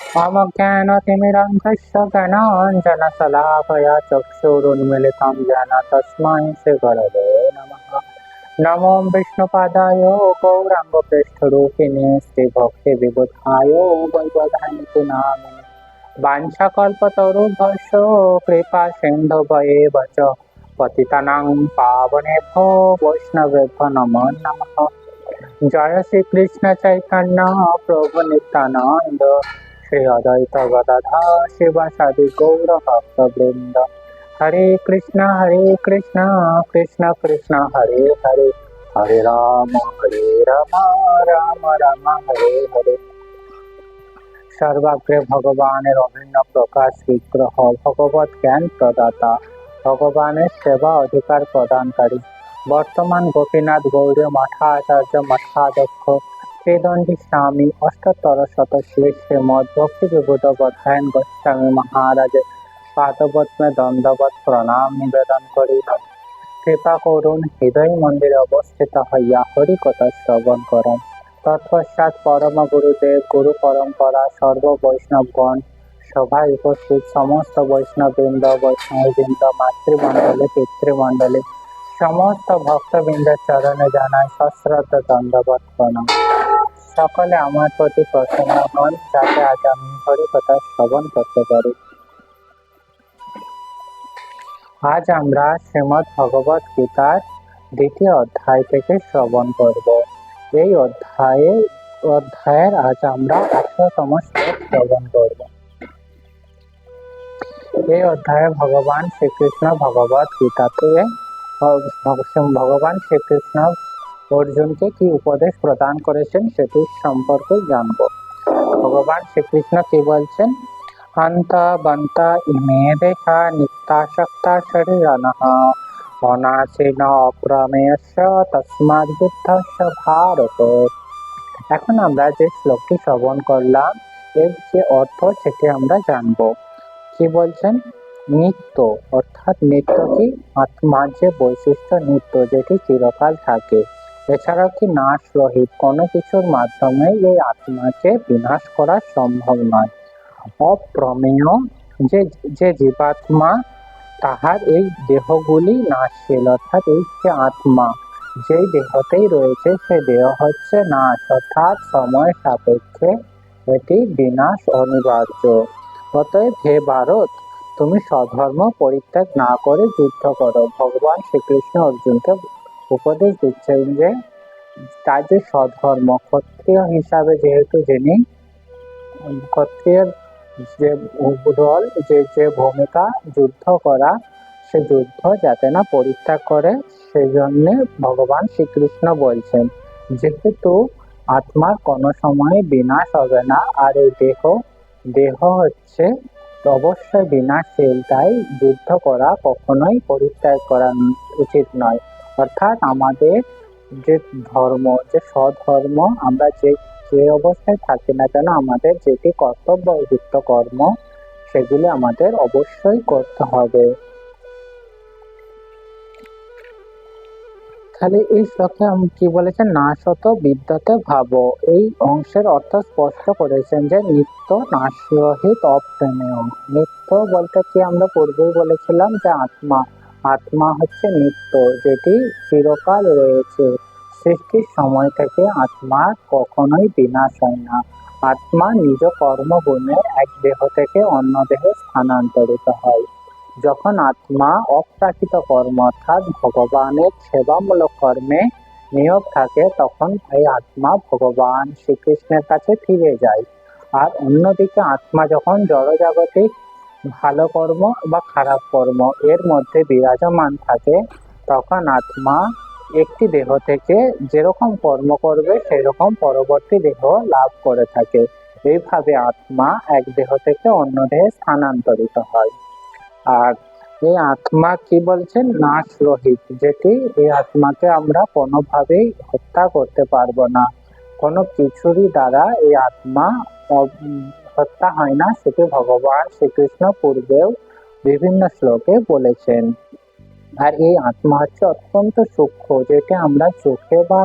অবজ্ঞানতিমিরন্ধস্য জ্ঞানাঞ্জনশলাকয়া চক্ষুরুন্মিলিतं জ্ঞান তস্मै শ্রীগুরবে নমঃ নমো বিষ্ণুপাদায় গৌরাঙ্গপৃষ্ঠরূপিণে শ্রীভক্তিবিবুধায় বৈবধানিতু নামিনে বাঞ্ছাকল্পতরুভ্যস্য কৃপা সিন্ধুভয়েব চ পতিতানাং পাবনেভ্য বৈষ্ণবেভ্য নমো নমঃ জয় শ্রীকৃষ্ণ চৈতন্য প্রভু নিত্যানন্দ श्री अद्वैत गदाधा शिवासादि गौर भक्तवृंद हरे कृष्ण हरे कृष्ण कृष्ण कृष्ण हरे हरे हरे राम हरे राम রাম রাম হরে হরে সর্বাগ্রে ভগবানের অভিন্ন প্রকাশ বিগ্রহ ভগবত জ্ঞান প্রদাতা ভগবানের সেবা অধিকার প্রদানকারী বর্তমান গোপীনাথ গৌরী মঠাচার্য মঠাধ্যক্ষ শ্রীদণ্ডী স্বামী অষ্টোত্তর শত শ্রী ভক্তি বিভূত বধায়ন গোস্বামী মহারাজের পাদপদ্মে দণ্ডবত প্রণাম নিবেদন করি কৃপা করুন হৃদয় মন্দিরে অবস্থিত হইয়া হরিকথা শ্রবণ করুন তৎপশ্চাৎ পরম গুরুদেব গুরু পরম্পরা সর্ব বৈষ্ণবগণ সভায় উপস্থিত সমস্ত বৈষ্ণববৃন্দ বৈষ্ণববৃন্দ মাতৃমণ্ডলী পিতৃমণ্ডলী সমস্ত ভক্তবৃন্দের চরণে জানায় সশ্রদ্ধ দণ্ডবত প্রণাম সকলে আমার প্রতি প্রসন্ন হন, যাতে আজ আমি হরিকথা শ্রবণ করতে পারি। আজ আমরা শ্রীমৎ ভগবত গীতার দ্বিতীয় অধ্যায় থেকে শ্রবণ করব। এই অধ্যায়ে, অধ্যায়ের আজ আমরা আঠারোতম শ্লোক শ্রবণ করব। এই অধ্যায়ে ভগবান শ্রীকৃষ্ণ ভগবত গীতাতে, ভগবান শ্রীকৃষ্ণ অর্জুনকে কি উপদেশ প্রদান করেছেন সেটি সম্পর্কে জানব। ভগবান শ্রীকৃষ্ণ কি বলছেন? হন্ত বন্ত ইমে দেহা নিত্যাসক্তা শরীরানঃ অনাসীন অপ্রমেয়স্য তস্মাৎ বুদ্ধস্য ভারত। এখন আমরা যে শ্লোকটি শ্রবণ করলাম, এর যে অর্থ সেটি আমরা জানব। কি বলছেন? নিত্য, অর্থাৎ নিত্য কি? আত্মার যে বৈশিষ্ট্য নিত্য, যেটি চিরকাল থাকে। এছাড়াও কি নাশ রহিত কোনো কিছুর মাধ্যমে এই আত্মাকে বিনাশ করা সম্ভব নয়? অপ্রমেয় যে যে জীবাত্মা, তাহার এই দেহগুলি নাশশীল, অর্থাৎ এই যে আত্মা যে দেহতেই রয়েছে, সে দেহ হচ্ছে নাশ, অর্থাৎ সময় সাপেক্ষে এটি বিনাশ অনিবার্য। অতএব হে ভারত, তুমি স্বধর্ম পরিত্যাগ না করে যুদ্ধ করো। ভগবান শ্রীকৃষ্ণ অর্জুনকে উপদেশ দিচ্ছেন যে তার যে স্বধর্ম ক্ষত্রিয় হিসাবে যেহেতু যিনি ক্ষত্রিয়ের যে রোল যে যে ভূমিকা যুদ্ধ করা, সে যুদ্ধ যাতে না পরিত্যাগ করে সেই জন্যে ভগবান শ্রীকৃষ্ণ বলছেন, যেহেতু আত্মার কোনো সময় বিনাশ হবে না, আর এই দেহ দেহ হচ্ছে অবশ্যই বিনাশশীল, তাই যুদ্ধ করা কখনোই পরিত্যাগ করা উচিত নয়। অর্থাৎ আমাদের যে ধর্ম, যে স্বধর্ম আমরা যে যে অবস্থায় থাকি না কেন, আমাদের যেটি কর্তব্যযুক্ত কর্ম, সেগুলি আমাদের অবশ্যই করতে হবে। তাহলে এই শ্লোকে কি বলেছেন নাশত বিদ্যাতে ভাবো। এই অংশের অর্থ স্পষ্ট করেছেন যে নিত্য নাশরহিত অপ্রেমেয়। নিত্য বলতে কি আমরা পূর্বেই বলেছিলাম যে আত্মা আত্মা হচ্ছে নিত্য, যেটি চিরকাল রয়েছে। সৃষ্টির সময় থেকে আত্মা কখনোই বিনাশ হয় না। আত্মা নিজ কর্মগুণে এক দেহ থেকে অন্য দেহে স্থানান্তরিত হয়। যখন আত্মা অপ্রাকৃত কর্ম অর্থাৎ ভগবানের সেবামূলক কর্মে নিয়োগ থাকে, তখন এই আত্মা ভগবান শ্রীকৃষ্ণের কাছে ফিরে যায়। আর অন্যদিকে আত্মা যখন জড়জাগতিক ভালো কর্ম বা খারাপ কর্ম, এর মধ্যে বিরাজমান থাকে, তখন আত্মা একটি দেহ থেকে যেরকম কর্ম করবে, সেরকম পরবর্তী দেহ লাভ করে থাকে। এইভাবে আত্মা এক দেহ থেকে অন্য দেহে স্থানান্তরিত হয়। আর এই আত্মা কি বলছেন নাশ রহিত যেটি এই আত্মাকে আমরা কোনোভাবেই হত্যা করতে পারব না। কোনো কিছুরই দ্বারা এই আত্মা হত্যা হয় না, সেটি ভগবান শ্রীকৃষ্ণ পূর্বেও বিভিন্ন শ্লোকে বলেছেন। আর এই আত্মা হচ্ছে অত্যন্ত সূক্ষ্ম, যেটা আমরা চোখে বা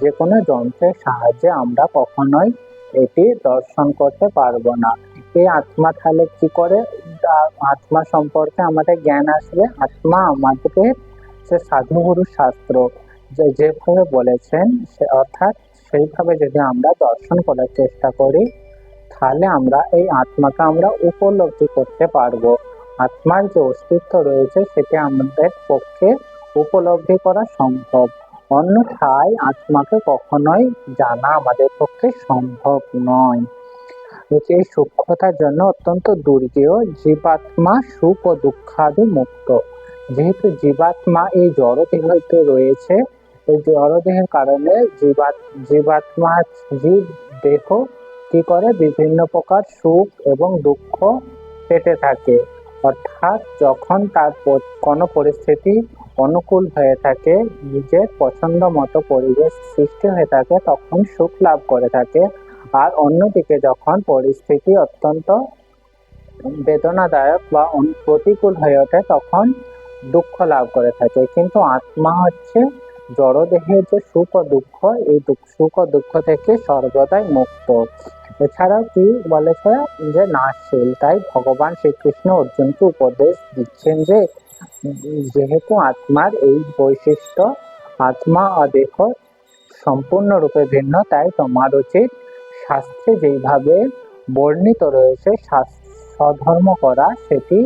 যে কোনো যন্ত্রের সাহায্যে আমরা কখনোই এটি দর্শন করতে পারব না। এই আত্মা তাহলে কি করে? আত্মা সম্পর্কে আমাদের জ্ঞান আসবে। আত্মা আমাদেরকে সে সাধুগুরু শাস্ত্র যেভাবে বলেছেন, সে অর্থাৎ সেইভাবে যদি আমরা দর্শন করার চেষ্টা করি তাহলে আমরা এই আত্মাকে আমরা উপলব্ধি করতে পারব। আত্মার যে অস্তিত্ব রয়েছে, সেটি আমাদের পক্ষে উপলব্ধি করা সম্ভব। অন্যথায় আত্মাকে কখনোই জানা আমাদের পক্ষে সম্ভব নয়। এই সূক্ষ্মতার জন্য অত্যন্ত দুর্গেয় জীবাত্মা সুখ ও দুঃখাদি মুক্ত। যেহেতু জীবাত্মা এই জড়দেহতে রয়েছে, এই জড়দেহের কারণে জীবাত জীবাত্মা জীব দেহ কি করে বিভিন্ন প্রকার সুখ এবং দুঃখ পেতে থাকে। অর্থাৎ যখন তার কোনো পরিস্থিতি অনুকূল হয়ে থাকে, নিজের পছন্দ মতো পরিবেশ সৃষ্টি হয়ে থাকে, তখন সুখ লাভ করে থাকে। আর অন্যদিকে যখন পরিস্থিতি অত্যন্ত বেদনাদায়ক বা প্রতিকূল হয়ে ওঠে, তখন দুঃখ লাভ করে থাকে। কিন্তু আত্মা হচ্ছে জড়দেহের যে সুখ ও দুঃখ, এই সুখ ও দুঃখ থেকে সর্বদাই মুক্ত। এছাড়াও কি বলেছে যে নাশীল তাই ভগবান শ্রীকৃষ্ণ অর্জুনকে উপদেশ দিচ্ছেন যে, যেহেতু আত্মার এই বৈশিষ্ট্য, আত্মা ও দেহ সম্পূর্ণরূপে ভিন্ন, তাই তোমার উচিত শাস্ত্রে যেইভাবে বর্ণিত রয়েছে সধর্ম করা, সেটি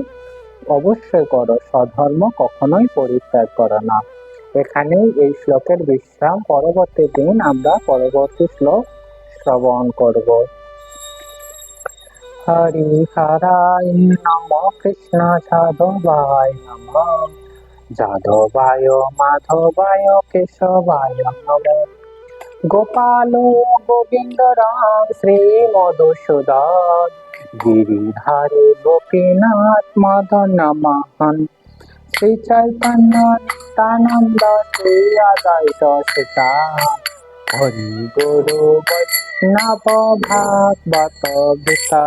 অবশ্যই করো। সধর্ম কখনোই পরিত্যাগ করো না। এখানেই এই শ্লোকের বিশ্রাম। পরবর্তী দিন আমরা পরবর্তী শ্লোক শ্রবণ করব। হরি হরায় নম কৃষ্ণ যাদবায় নম যাদবায় মাধবায় কেশবায় নম গোপাল গোবিন্দ রাম শ্রী মধুসূদন গিরিধারে গোপীনাথ মদন মহন শ্রী চৈতন্য নিত্যানন্দ শ্রী আদায় সীতা হরি গুরু বৈষ্ণব ভাগবত গীতা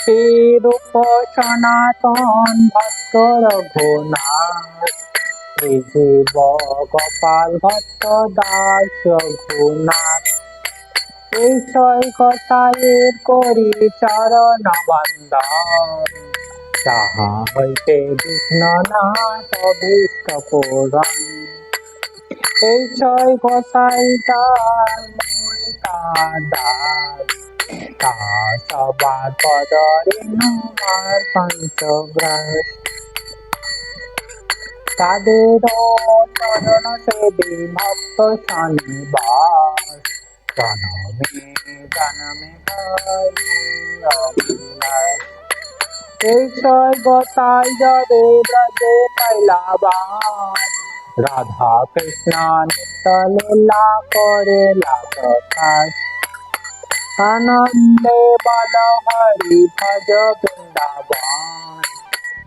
শ্রীরূপ সনাতন ভক্ত রঘুনাথ শ্রীজীব গোপাল ভক্ত দাস রঘুনাথ এই কথায়ের করি চরণ বন্দন তাহা হইতে বিঘ্ননাথ অভীষ্ট পূরণ। এই ছয় গোসাই তার তার দাস তা সবার তাদের চরণ সেবী ভক্ত শনিবার। জনমে জনমে এই ছয় গোসাই যাবে ব্রজে পাইলাবার। রাধা কৃষ্ণ নিত্য লীলা করে লাগাস আনন্দে বল হরি ভজ বৃন্দাবন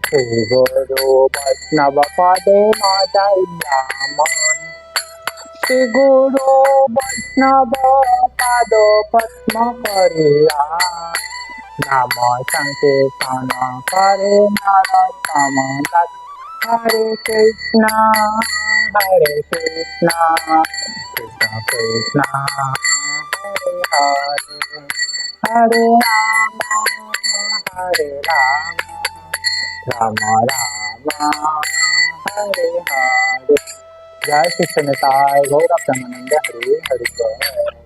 শ্রী গুরু বৈষ্ণব পদে মজাইয়া মন শ্রী গুরু বৈষ্ণব পাদ পদ্ম করিয়া নাম সংকীর্তন করে নরতম Hare Krishna, Hare Krishna, Krishna Krishna, Hare Hare, Hare Rama, Hare Rama, Rama Rama, Hare Hare. Jai Krishna Nitai, Gaurav Tamananda, Hare Hare.